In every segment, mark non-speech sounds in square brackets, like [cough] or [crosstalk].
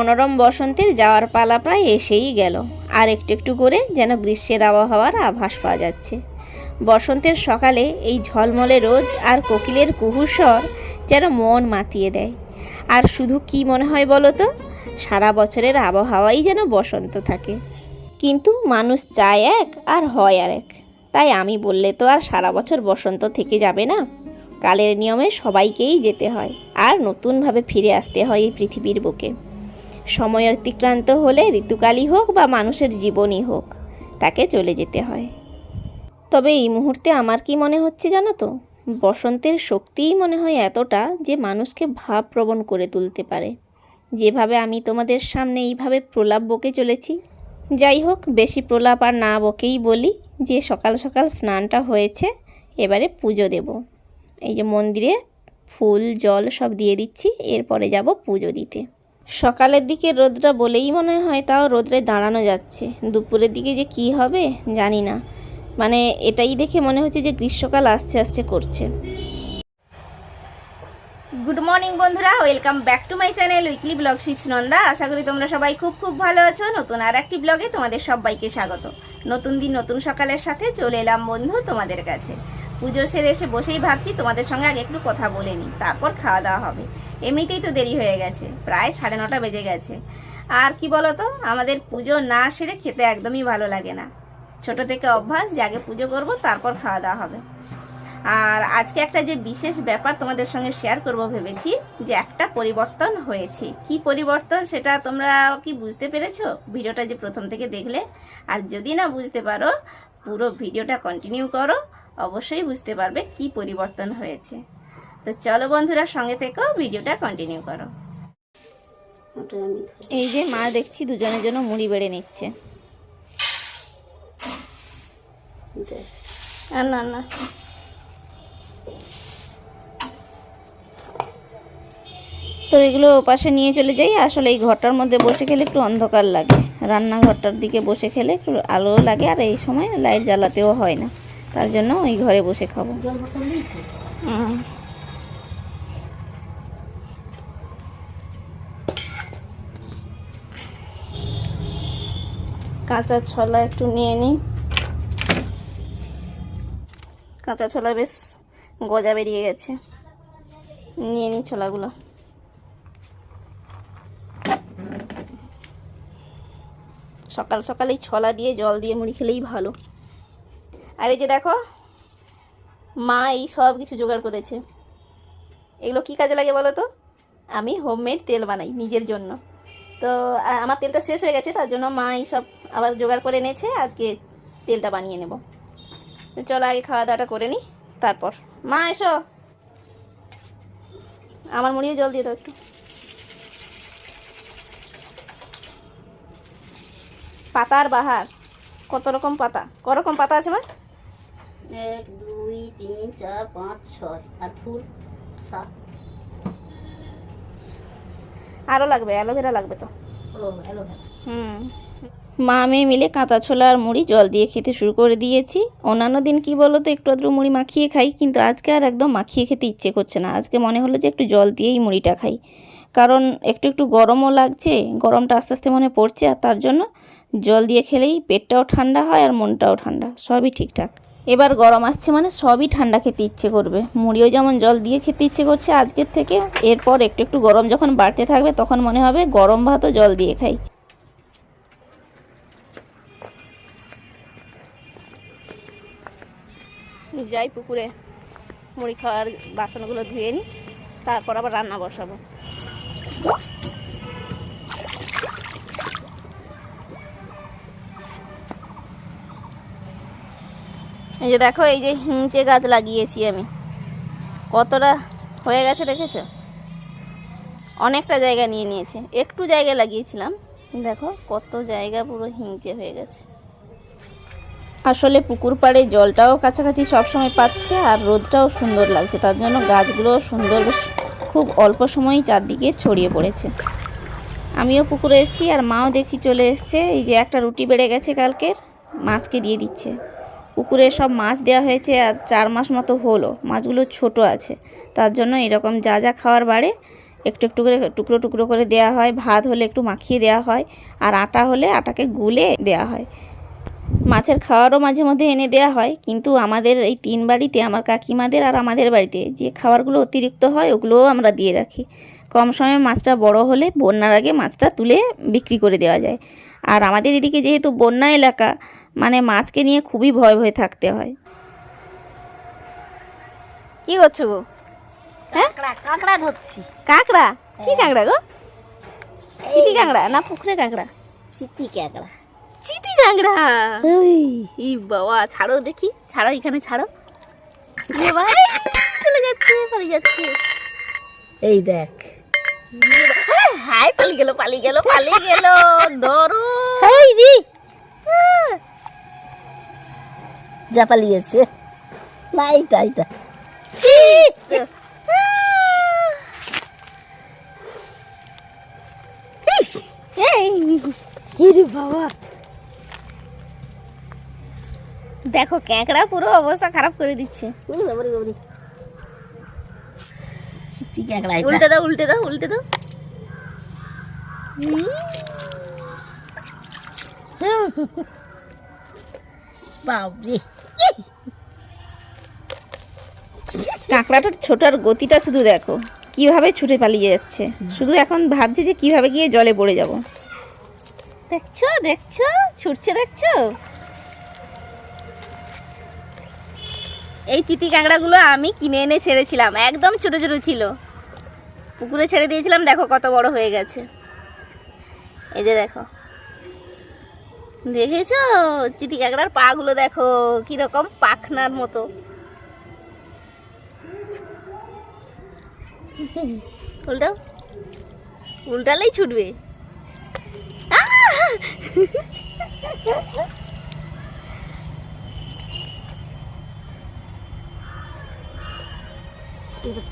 মনোরম বসন্তের যাওয়ার পালা প্রায় এসেই গেল। আর একটু একটু করে যেন গ্রীষ্মের আবহাওয়ার আভাস পাওয়া যাচ্ছে। বসন্তের সকালে এই ঝলমলে রোদ আর কোকিলের কুহুস্বর যেন মন মাতিয়ে দেয়। আর শুধু কি মনে হয় বলো তো? সারা বছরের আবহাওয়াই যেন বসন্ত থাকে। কিন্তু মানুষ চায় এক আর হয় আর এক। তাই আমি বললে তো আর সারা বছর বসন্ত থেকে যাবে না। কালের নিয়মে সবাইকেই যেতে হয়। আর নতুনভাবে ফিরে আসতে হয় এই পৃথিবীর বুকে। সময় অতিক্রান্ত হলে ঋতুকালই হোক বা মানুষের জীবনই হোক, তাকে চলে যেতে হয়। তবে এই মুহূর্তে আমার কি মনে হচ্ছে জানো তো? বসন্তের শক্তিই মনে হয় এতটা যে মানুষকে ভাবপ্রবণ করে তুলতে পারে। যেভাবে আমি তোমাদের সামনে এইভাবে প্রলাপ বকে চলেছি। যাই হোক, বেশি প্রলাপ আর না বকেই বলি যে সকাল সকাল স্নানটা হয়েছে, এবারে পুজো দেব। এই যে মন্দিরে ফুল, জল সব দিয়ে দিচ্ছি, এরপরে যাব পুজো দিতে। সকালের দিকে রোদটা বলেই মনে হয় তাও রোদরে দাঁড়ানো যাচ্ছে। দুপুরের দিকে যে কি হবে, জানি না। মানে এটাই দেখে মনে হচ্ছে যে গ্রীষ্মকাল আস্তে আস্তে করছে। গুড মর্নিং বন্ধুরা welcome back to my channel weekly blog switch নন্দা আশা করি তোমরা সবাই খুব খুব ভালো আছো। নতুন আর একটি ব্লগে তোমাদের সবাইকে স্বাগত। নতুন দিন, নতুন সকালের সাথে চলে এলাম বন্ধু তোমাদের কাছে। পুজো সেরে এসে বসেই ভাবছি তোমাদের সঙ্গে আগে একটু কথা বলে নিই, তারপর খাওয়া দাওয়া হবে। এমনিতেই তো দেরি হয়ে গেছে। প্রায় সাড়ে নটা বেজে গেছে। আর কি বলতো, আমাদের পুজো না সেরে খেতে একদমই ভালো লাগে না। ছোট থেকে অভ্যাস যে আগে পুজো করব, তারপর খাওয়া দাওয়া হবে। আর আজকে একটা যে বিশেষ ব্যাপার তোমাদের সঙ্গে শেয়ার করব ভেবেছি, যে একটা পরিবর্তন হয়েছে। কি পরিবর্তন সেটা তোমরা কি বুঝতে পেরেছ? ভিডিওটা যে প্রথম থেকে দেখলে। আর যদি না বুঝতে পারো, পুরো ভিডিওটা কন্টিনিউ করো। অবশ্যই বুঝতে পারবে কি পরিবর্তন হয়েছে। তো চলো বন্ধুরা সঙ্গে থেকেও ভিডিওটা কন্টিনিউ করো। এই যে মা দেখছি দুজনের জন্য মুড়ি বেড়ে নিচ্ছে। আর না না। তো এগুলো পাশে নিয়ে চলে যাই আসলে এই ঘরটার মধ্যে বসে খেলে একটু অন্ধকার লাগে। রান্নাঘরটার দিকে বসে খেলে একটু আলো লাগে আর এই সময় লাইট জ্বালাতেও হয় না। তার জন্য ওই ঘরে বসে খাব। হুম। কাঁচা ছোলা একটু নিয়ে নিই। কাঁচা ছোলা বেশ গজা বেরিয়ে গেছে। নিয়ে নিই ছোলাগুলো। সকাল সকাল এই ছোলা দিয়ে জল দিয়ে মুড়ি খেলেই ভালো। আর এই যে দেখো, মা এই সব কিছু জোগাড় করেছে। এগুলো কি কাজে লাগে বলো তো? আমি হোমমেড তেল বানাই নিজের জন্য। তো আমার তেলটা শেষ হয়ে গেছে, তার জন্য মা সব আবার জোগাড় করে এনেছে, আজকে তেলটা বানিয়ে নেব। চলো আগে খাওয়া দাওয়াটা করে নিই তারপর। মা, এসো। আমার মুড়িও জল দিয়ে দাও একটু। পাতার বাহার, কত রকম পাতা? ক রকম পাতা আছে, মা? এক, দুই, তিন, চার, পাঁচ, ছয় আর ফুল, সাত আরও লাগবে অ্যালোভেরা লাগবে তো। ও হুম। মা মেয়ে মিলে কাঁচা ছোলা আর মুড়ি জল দিয়ে খেতে শুরু করে দিয়েছি। অন্যান্য দিন কি বলো তো একটু আধটু মুড়ি মাখিয়ে খাই কিন্তু আজকে আর একদম মাখিয়ে খেতে ইচ্ছে করছে না। আজকে মনে হলো যে একটু জল দিয়েই মুড়িটা খাই। কারণ একটু একটু গরমও লাগছে গরমটা আস্তে আস্তে মনে পড়ছে আর তার জন্য জল দিয়ে খেলেই পেটটাও ঠান্ডা হয় আর মনটাও ঠান্ডা সবই ঠিকঠাক। এবার গরম আসছে মানে সবই ঠান্ডা খেতে ইচ্ছে করবে। মুড়িও যেমন জল দিয়ে খেতে ইচ্ছে করছে আজকের থেকে, এরপর একটু একটু গরম যখন বাড়তে থাকবে তখন মনে হবে গরম ভাতও জল দিয়ে খাই। যাই পুকুরে মুড়ি খাওয়ার বাসনগুলো ধুয়ে নিই তারপর আবার রান্না বসাবো। এই যে দেখো, এই যে হিংচে গাছ লাগিয়েছি আমি। কতটা হয়ে গেছে দেখেছ? অনেকটা জায়গা নিয়ে নিয়েছে। একটু জায়গা লাগিয়েছিলাম, দেখো কত জায়গা পুরো হিংচে হয়ে গেছে। আসলে পুকুর পাড়ে জলটাও কাছাকাছি সবসময় পাচ্ছে আর রোদটাও সুন্দর লাগছে। তার জন্য গাছগুলো সুন্দর খুব অল্প সময়ই চারদিকে ছড়িয়ে পড়েছে। আমিও পুকুরে এসেছি আর মাও দেখছি চলে এসছে। এই যে একটা রুটি বেড়ে গেছে কালকের, মাছকে দিয়ে দিচ্ছে। পুকুরে সব মাছ দেওয়া হয়েছে আর চার মাস মতো হলো, মাছগুলো ছোট আছে। তার জন্য এরকম যা যা খাওয়ার বাড়ে, একটু একটু করে, টুকরো টুকরো করে দেওয়া হয়। ভাত হলে একটু মাখিয়ে দেওয়া হয় আর আটা হলে আটাকে গুলে দেওয়া হয়। মাছের খাওয়ারও মাঝে মধ্যে এনে দেওয়া হয়, কিন্তু আমাদের এই তিন বাড়িতে, আমার কাকিমাদের আর আমাদের বাড়িতে যে খাবারগুলো অতিরিক্ত হয়, ওগুলোও আমরা দিয়ে রাখি। কম সময়ে মাছটা বড় হলে বন্যার আগে মাছটা তুলে বিক্রি করে দেওয়া যায়। আর আমাদের এদিকে যেহেতু বন্যা এলাকা মানে মাছকে নিয়ে খুবই ভয় ভয়ে থাকতে হয়। কি করছ গো? কাঁকড়া কাঁকড়া ধরছি। কাঁকড়া? কি কাঁকড়া গো? চিটি কাঁকড়া না পুকুরে কাঁকড়া? চিতি কাঁকড়া। চিটি কাঁকড়া? ই বাবা ছাড়ো দেখি। ছাড়ো এখানে ছাড়ো। চলে যাচ্ছে পালিয়ে যাচ্ছে। এই দেখ। হাই পালিয়ে গেল পালিয়ে গেল পালিয়ে গেল। [laughs] ধরো। এই রে। যা পালিয়েছে। না এইটা এইটা বাবা। দেখো ক্যাঁকড়া পুরো অবস্থা খারাপ করে দিচ্ছে। উল্টে দাও উল্টে দাও উল্টে দাও। বাবরে কাঁকড়াটার ছোটার গতিটা শুধু দেখো। কীভাবে ছুটে পালিয়ে যাচ্ছে। শুধু এখন ভাবছে যে কীভাবে গিয়ে জলে পড়ে যাব। দেখছ দেখছ, ছুটছে, দেখছ? এই চিটি কাঁকড়াগুলো আমি কিনে এনে ছেড়েছিলাম। একদম ছোট ছোট ছিল। পুকুরে ছেড়ে দিয়েছিলাম, দেখো কত বড় হয়ে গেছে। এই যে দেখো। দেখেছ? চিটি কাঁকড়ার পাগুলো দেখো, কীরকম পাখনার মতো। উল্টাও উল্টালেই ছুটবে।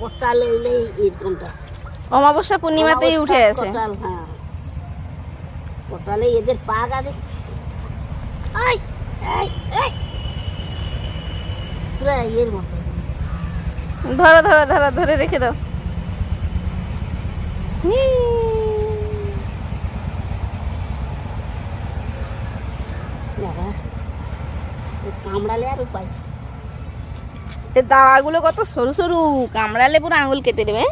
কটাল এরকমটা। অমাবস্যা পূর্ণিমাতেই উঠে অমাবস্যার আছে কটাল হ্যাঁ। কটালে এদের পাগা দেখছি। আই পুরা এর মতো। ধরো ধরো ধরো ধরে রেখে দাও। কামড়ালে আর উপায়। দাওয়াগুলো কত সরু সরু কামড়ালে পুরো আঙুল কেটে দেবে।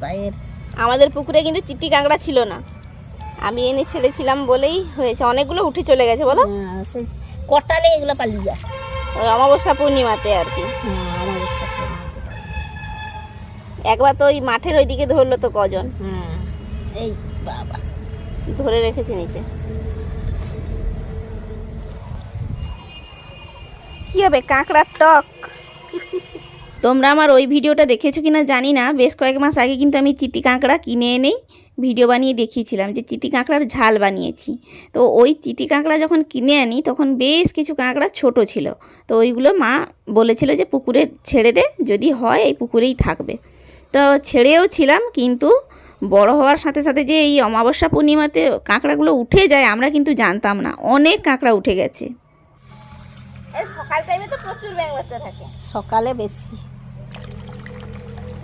পায়ের। আমাদের পুকুরে কিন্তু চিটি কাঁকড়া ছিল না। আমি এনে ছেড়েছিলাম বলেই হয়েছে। অনেকগুলো উঠে চলে গেছে বলো। হ্যাঁ, কটালে এগুলো পালিয়ে যায় ওই অমাবস্যা পূর্ণিমাতে আর কি। হ্যাঁ একবার তো ওই মাঠের ওইদিকে ধরলো তো কজন। এই বাবা ধরে রেখেছে নিচে। কি হবে কাঁকড়ার টক? তোমরা আমার ওই ভিডিওটা দেখেছ কিনা জানি না। বেশ কয়েক মাস আগে কিন্তু আমি চিতি কাঁকড়া কিনে এনেই ভিডিও বানিয়ে দেখিয়েছিলাম যে চিতি কাঁকড়ার ঝাল বানিয়েছি। তো ওই চিতি কাঁকড়া যখন কিনে আনি তখন বেশ কিছু কাঁকড়া ছোট ছিল। তো ওইগুলো মা বলেছিল যে পুকুরে ছেড়ে দে যদি হয় এই পুকুরেই থাকবে। তো ছেড়েও ছিলাম কিন্তু বড় হওয়ার সাথে সাথে যে এই অমাবস্যা পূর্ণিমাতে কাঁকড়াগুলো উঠে যায় আমরা কিন্তু জানতাম না। অনেক কাঁকড়া উঠে গেছে। সকাল টাইমে তো প্রচুর ব্যাং বাচ্চা থাকে। সকালে বেশি।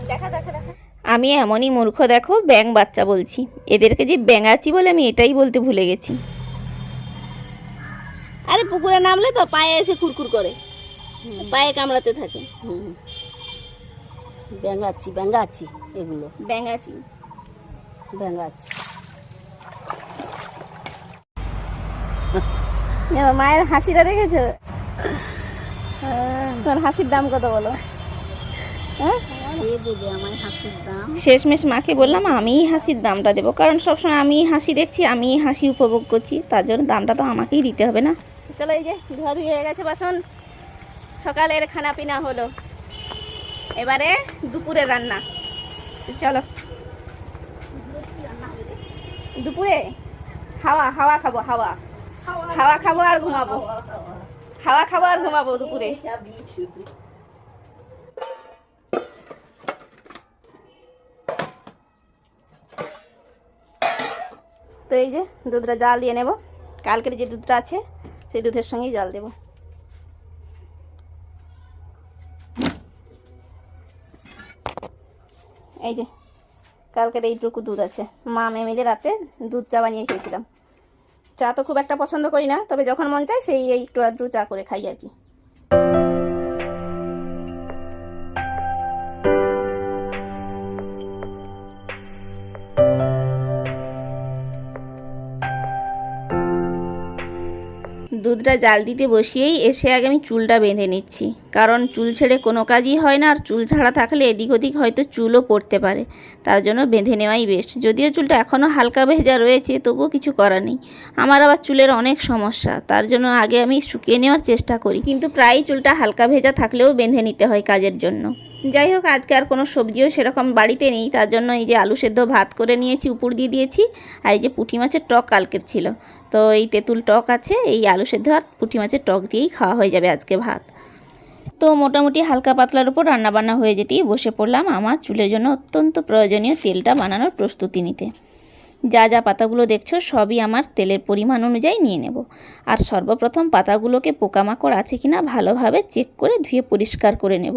দেখা দেখা দেখা। আমি এমনই মূর্খ দেখো ব্যাং বাচ্চা বলছি। এদেরকে যে ব্যাঙাচি বলে আমি এটাই বলতে ভুলে গেছি। আরে পুকুরে নামলে তো পায়ে এসে কুরকুর করে। পায়ে কামড়াতে থাকে। হুম। ব্যাঙ্গাচ্ছি ব্যাঙ্গাচ্ছি এগুলো। ব্যাঙাচি। ব্যাঙ্গাচ্ছি মায়ের হাসিটা দেখেছ? তোর হাসির দাম কত বলো? হ্যাঁ? এ হাসির দাম। শেষমেশ মাকে বললাম আমিই হাসির দামটা দেবো। কারণ সবসময় আমি হাসি দেখছি আমি হাসি উপভোগ করছি। তার জন্য দামটা তো আমাকেই দিতে হবে না। চলো এই যে ধোয়া ধুয়ে হয়ে গেছে বাসন। সকালের খানা পিনা হলো। এবারে দুপুরে রান্না। চলো। দুপুরে? হাওয়া হাওয়া খাব, হাওয়া। হাওয়া খাব আর ঘুমাবো। হাওয়া খাব আর ঘুমাবো দুপুরে। তো এই যে দুধটা জাল দিয়ে নেব। কালকের যে দুধটা আছে, সেই দুধের সঙ্গেই জাল দেব। এই যে, কালকের এইটুকু দুধ আছে। মা মেয়ে মিলে রাতে দুধ চা বানিয়ে খেয়েছিলাম। চা তো খুব একটা পছন্দ করি না, তবে যখন মন চায় সেই একটু আধটু চা করে খাই আর কি। দুধটা জাল দিতে বসিয়েই এসে আগে আমি চুলটা বেঁধে নিচ্ছি। কারণ চুল ছেড়ে কোনো কাজই হয় না, আর চুল ছাড়া থাকলে এদিক ওদিক হয়তো চুলও পড়তে পারে। তার জন্য বেঁধে নেওয়াই বেস্ট যদিও চুলটা এখনও হালকা ভেজা রয়েছে, তবুও কিছু করার নেই। আমার আবার চুলের অনেক সমস্যা, তার জন্য আগে আমি শুকিয়ে নেওয়ার চেষ্টা করি। কিন্তু প্রায়ই চুলটা হালকা ভেজা থাকলেও বেঁধে নিতে হয় কাজের জন্য। যাই হোক, আজকে আর কোনো সবজিও সেরকম বাড়িতে নেই, তার জন্য এই যে আলু সেদ্ধ ভাত করে নিয়েছি, উপর দিয়ে দিয়েছি, আর এই যে পুঁটি মাছের টক কালকের ছিল। তো এই তেঁতুল টক আছে, এই আলু সেদ্ধ আর পুঁটি মাছের টক দিয়েই খাওয়া হয়ে যাবে আজকে ভাত। তো মোটামুটি হালকা পাতলার উপর রান্নাবান্না হয়ে যেতেই বসে পড়লাম আমার চুলের জন্য অত্যন্ত প্রয়োজনীয় তেলটা বানানোর প্রস্তুতি নিতে। যা যা পাতাগুলো দেখছ সবই আমার তেলের পরিমাণ অনুযায়ী নিয়ে নেব। আর সর্বপ্রথম পাতাগুলোকে পোকামাকড় আছে কিনা ভালোভাবে চেক করে ধুয়ে পরিষ্কার করে নেব।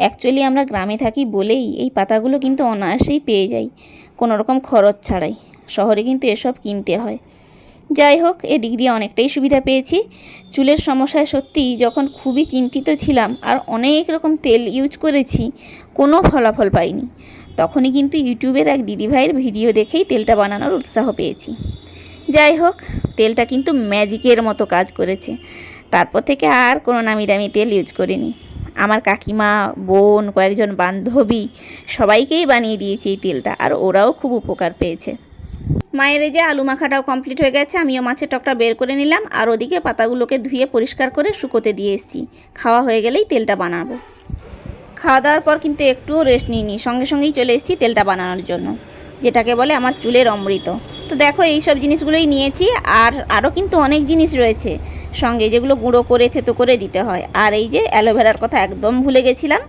অ্যাকচুয়ালি আমরা গ্রামে থাকি বলেই এই পাতাগুলো কিন্তু অনায়াসেই পেয়ে যাই, কোনো রকম খরচ ছাড়াই। শহরে কিন্তু এসব কিনতে হয়। যাই হোক, এদিক দিয়ে অনেকটাই সুবিধা পেয়েছি। চুলের সমস্যায় সত্যি যখন খুবই চিন্তিত ছিলাম আর অনেক রকম তেল ইউজ করেছি, কোনো ফলাফল পাইনি। তখনই কিন্তু ইউটিউবের এক দিদিভাইয়ের ভিডিও দেখেই তেলটা বানানোর উৎসাহ পেয়েছি। যাই হোক, তেলটা কিন্তু ম্যাজিকের মতো কাজ করেছে। তারপর থেকে আর কোনো নামি দামি তেল ইউজ করিনি। আমার কাকিমা, বোন, কয়েকজন বান্ধবী সবাইকেই বানিয়ে দিয়েছি এই তেলটা আর ওরাও খুব উপকার পেয়েছে। মায়ের এই যে আলু মাখাটাও কমপ্লিট হয়ে গেছে, আমিও মাছের টকটা বের করে নিলাম, আর ওদিকে পাতাগুলোকে ধুয়ে পরিষ্কার করে শুকোতে দিয়ে এসেছি। খাওয়া হয়ে গেলেই তেলটা বানাবো। খাওয়া দাওয়ার পর কিন্তু একটুও রেস্ট নিইনি, সঙ্গে সঙ্গেই চলে এসেছি তেলটা বানানোর জন্য, যেটাকে বলে আমার চুলের অমৃত। তো দেখো, এই সব জিনিসগুলোই নিয়েছি আর আরও কিন্তু অনেক জিনিস রয়েছে সঙ্গে, যেগুলো গুঁড়ো করে, থেতো করে দিতে হয়। আর এই যে অ্যালোভেরার কথা একদম ভুলে গেছিলাম,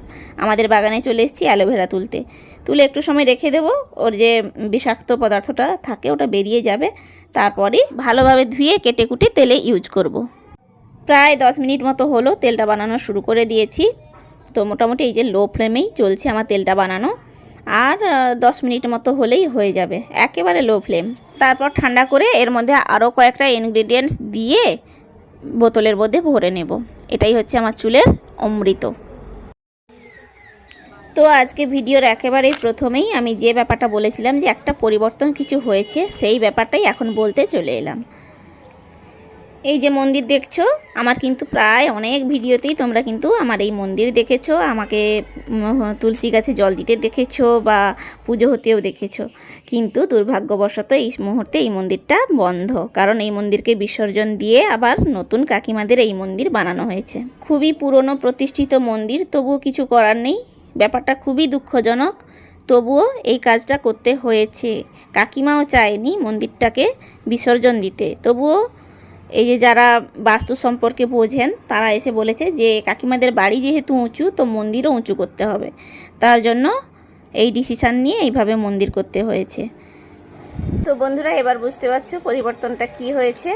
আমাদের বাগানে চলে এসেছি অ্যালোভেরা তুলতে। তুলে একটু সময় রেখে দেবো, ওর যে বিষাক্ত পদার্থটা থাকে ওটা বেরিয়ে যাবে, তারপরে ভালোভাবে ধুয়ে কেটে কুটে তেলে ইউজ করব। প্রায় দশ মিনিট মতো হলো তেলটা বানানো শুরু করে দিয়েছি। তো মোটামুটি এই যে লো ফ্লেমেই চলছে আমার তেলটা বানানো। আর দশ মিনিট মতো হলেই হয়ে যাবে, একেবারে লো ফ্লেম। তারপর ঠান্ডা করে এর মধ্যে আরও কয়েকটা ইনগ্রিডিয়েন্টস দিয়ে বোতলের মধ্যে ভরে নেব। এটাই হচ্ছে আমার চুলের অমৃত। তো আজকে ভিডিওর একেবারেই প্রথমেই আমি যে ব্যাপারটা বলেছিলাম যে একটা পরিবর্তন কিছু হয়েছে, সেই ব্যাপারটাই এখন বলতে চলে এলাম। এই যে মন্দির দেখছ, আমার কিন্তু প্রায় অনেক ভিডিওতেই তোমরা কিন্তু আমার এই মন্দির দেখেছ, আমাকে তুলসী গাছে জল দিতে দেখেছ বা পুজো হতেও দেখেছ। কিন্তু দুর্ভাগ্যবশত এই মুহূর্তে এই মন্দিরটা বন্ধ, কারণ এই মন্দিরকে বিসর্জন দিয়ে আবার নতুন কাকিমাদের এই মন্দির বানানো হয়েছে। খুবই পুরনো প্রতিষ্ঠিত মন্দির, তবুও কিছু করার নেই। ব্যাপারটা খুবই দুঃখজনক, তবুও এই কাজটা করতে হয়েছে। কাকিমাও চায়নি মন্দিরটাকে বিসর্জন দিতে, তবুও এই যে যারা বাস্তু সম্পর্কে বোঝেন, তারা এসে বলেছে যে কাকিমাদের বাড়ি যেহেতু উঁচু, তো মন্দিরও উঁচু করতে হবে। তার জন্য এই ডিসিশান নিয়ে এইভাবে মন্দির করতে হয়েছে। তো বন্ধুরা, এবার বুঝতে পারছ পরিবর্তনটা কি হয়েছে।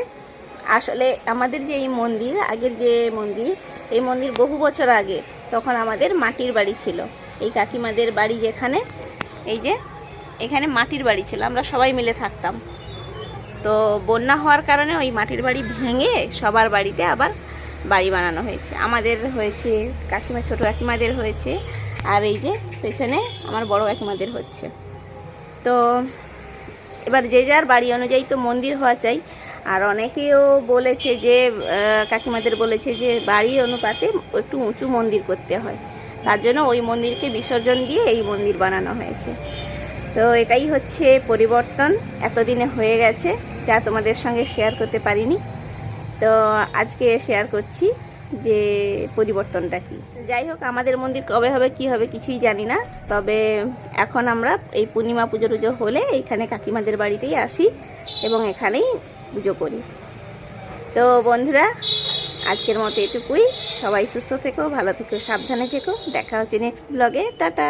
আসলে আমাদের যে এই মন্দির, আগের যে মন্দির, এই মন্দির বহু বছর আগে তখন আমাদের মাটির বাড়ি ছিল। এই কাকিমাদের বাড়ি যেখানে, এই যে এখানে মাটির বাড়ি ছিল। আমরা সবাই মিলে থাকতাম। তো বন্যা হওয়ার কারণে ওই মাটির বাড়ি ভেঙে সবার বাড়িতে আবার বাড়ি বানানো হয়েছে। আমাদের হয়েছে, কাকিমা, ছোটো কাকিমাদের হয়েছে আর এই যে পেছনে আমার বড় কাকিমাদের হচ্ছে। তো এবার যে যার বাড়ি অনুযায়ী তো মন্দির হওয়া চাই। আর অনেকেও বলেছে যে কাকিমাদের বলেছে যে বাড়ি অনুপাতে একটু উঁচু মন্দির করতে হয়। তার জন্য ওই মন্দিরকে বিসর্জন দিয়ে এই মন্দির বানানো হয়েছে। তো এটাই হচ্ছে পরিবর্তন। এতদিনে হয়ে গেছে। যা তোমাদের সঙ্গে শেয়ার করতে পারিনি। তো আজকে শেয়ার করছি যে পরিবর্তনটা কি। যাই হোক, আমাদের মন্দির কবে হবে, কি হবে কিছুই জানি না। তবে এখন আমরা এই পূর্ণিমা পুজো টুজো হলে এইখানে কাকিমাদের বাড়িতেই আসি এবং এখানেই পুজো করি। তো বন্ধুরা, আজকের মতো এটুকুই। সবাই সুস্থ থেকো, ভালো থেকো, সাবধানে থেকো। দেখা হচ্ছে নেক্সট ব্লগে টাটা!